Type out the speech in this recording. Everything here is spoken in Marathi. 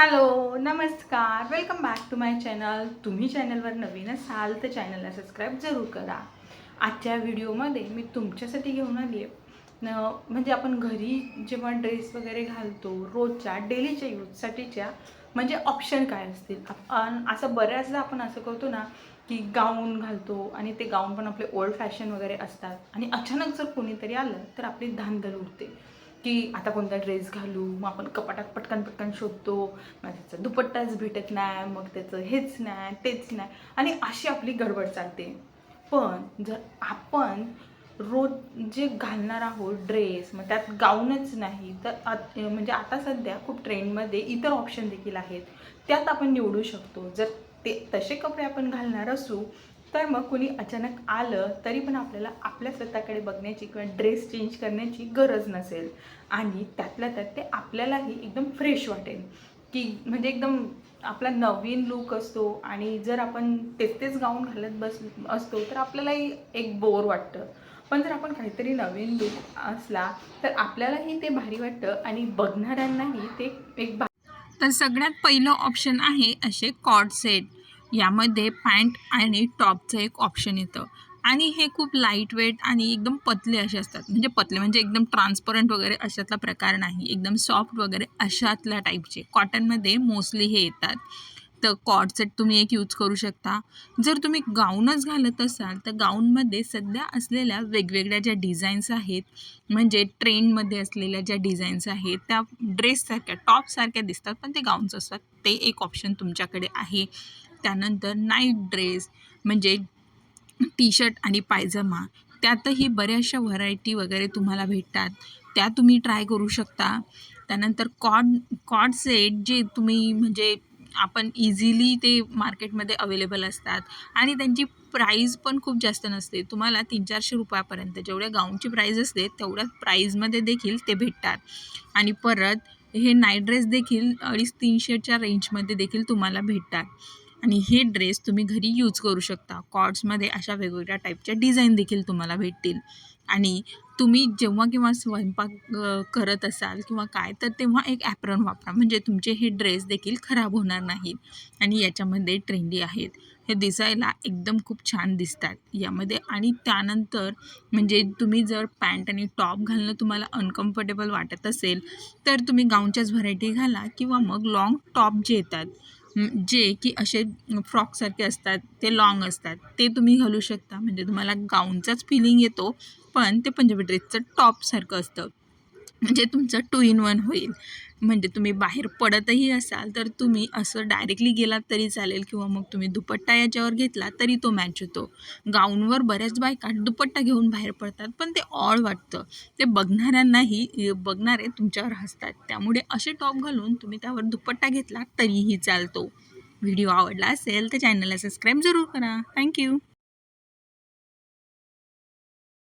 हॅलो नमस्कार. Welcome back to my channel तुम्ही चॅनलवर नवीन असाल तर चॅनलला सबस्क्राईब जरूर करा. आजच्या व्हिडिओमध्ये मी तुमच्यासाठी घेऊन आली आहे म्हणजे आपण घरी जेव्हा ड्रेस वगैरे घालतो रोजच्या डेलीच्या यूजसाठीच्या म्हणजे ऑप्शन काय असतील? आपण असं बऱ्याचदा आपण असं करतो ना की गाऊन घालतो आणि ते गाऊन पण आपले ओल्ड फॅशन वगैरे असतात. आणि अचानक जर कोणीतरी आलं तर आपली धांदल उडते. की आता कोणता ड्रेस घालू? मग आपण कपाटात पटकन पटकन शोधतो. मग त्याचा दुपट्टाच भेटत नाही. मग त्याचं हेच नाही तेच नाही. आणि अशी आपली गडबड चालते. पण जर आपण रोज जे घालणार आहोत ड्रेस मग त्यात गाऊनच नाही. तर आत- म्हणजे आता सध्या खूप ट्रेंडमध्ये इतर ऑप्शन देखील आहेत. त्यात आपण निवडू शकतो. जर ते तसे कपडे आपण घालणार असू तर मग कोणी अचानक आलं तरी पण आपल्याला आपल्या स्वतःकडे बघण्याची किंवा ड्रेस चेंज करण्याची गरज नसेल. आणि त्यातल्या त्यात ते आपल्यालाही एकदम फ्रेश वाटेल. की म्हणजे एकदम आपला नवीन लुक असतो आणि जर आपण तेच तेच गाऊन घालत बस असतो तर आपल्यालाही एक बोर वाटतं. पण जर आपण काहीतरी नवीन लुक असला तर आपल्यालाही ते भारी वाटतं आणि बघणाऱ्यांनाही ते एक तर सगळ्यात पहिलं ऑप्शन आहे असे कॉड सेट यामध्ये पॅन्ट आणि टॉपचं एक ऑप्शन येतं. आणि हे खूप लाइट वेट आणि एकदम पतले असे असतात. म्हणजे पतले म्हणजे एकदम ट्रान्सपरंट वगैरे अशातला प्रकार नाही. एकदम सॉफ्ट वगैरे अशातल्या टाईपचे कॉटनमध्ये मोस्टली हे येतात. तर कॉट सेट तुम्ही एक यूज करू शकता. जर तुम्ही गाऊनच घालत असाल तर गाऊनमध्ये सध्या असलेल्या वेगवेगळ्या ज्या डिझाईन्स आहेत म्हणजे ट्रेंडमध्ये असलेल्या ज्या डिझाईन्स आहेत त्या ड्रेससारख्या टॉपसारख्या दिसतात पण ते गाऊन्स असतात. ते एक ऑप्शन तुमच्याकडे आहे. त्यानंतर नाईट ड्रेस म्हणजे टी शर्ट आणि पायजमा. त्यातही बऱ्याचशा व्हरायटी वगैरे तुम्हाला भेटतात. त्या तुम्ही ट्राय करू शकता. त्यानंतर कॉड कॉड सेट जे तुम्ही म्हणजे आपण इझिली ते मार्केटमध्ये अवेलेबल असतात. आणि त्यांची प्राईज पण खूप जास्त नसते. तुम्हाला तीन चारशे रुपयापर्यंत जेवढ्या गाऊनची प्राईज असते तेवढ्याच प्राईजमध्ये देखील ते भेटतात. आणि परत हे नाईट ड्रेस देखील अडीच तीनशेच्या रेंजमध्ये देखील तुम्हाला भेटतात. आणि हे ड्रेस तुम्ही घरी यूज करू शकता. कॉड्समध्ये अशा वेगवेगळ्या टाईपच्या डिझाईन देखील तुम्हाला भेटतील. आणि तुम्ही जेव्हा केव्हा स्वयंपाक करत असाल किंवा काय तर तेव्हा एक ॲप्रॉन वापरा. म्हणजे तुमचे हे ड्रेस देखील खराब होणार नाहीत. आणि याच्यामध्ये ट्रेंडी आहेत. हे दिसायला एकदम खूप छान दिसतात यामध्ये. आणि त्यानंतर म्हणजे तुम्ही जर पॅन्ट आणि टॉप घालणं तुम्हाला अनकम्फर्टेबल वाटत असेल तर तुम्ही गाऊनच्याच व्हरायटी घाला किंवा मग लाँग टॉप जे येतात जे की असे फ्रॉकसारखे असतात ते लॉंग असतात ते तुम्ही घालू शकता. म्हणजे तुम्हाला गाऊनचाच फिलिंग येतो पण ते पंजाबी ड्रेसचं टॉपसारखं असतं. म्हणजे तुमचं टू इन वन होईल. म्हणजे तुम्ही बाहेर पडतही असाल तर तुम्ही असं डायरेक्टली गेलात तरी चालेल किंवा मग तुम्ही दुपट्टा याच्यावर घेतला तरी तो मॅच होतो. गाऊनवर बऱ्याच बायका दुपट्टा घेऊन बाहेर पडतात पण ते ऑळ वाटतं. ते बघणाऱ्यांनाही बघणारे तुमच्यावर हसतात. त्यामुळे असे टॉप घालून तुम्ही त्यावर दुपट्टा घेतला तरीही चालतो. व्हिडिओ आवडला असेल तर चॅनलला सबस्क्राईब जरूर करा. थँक्यू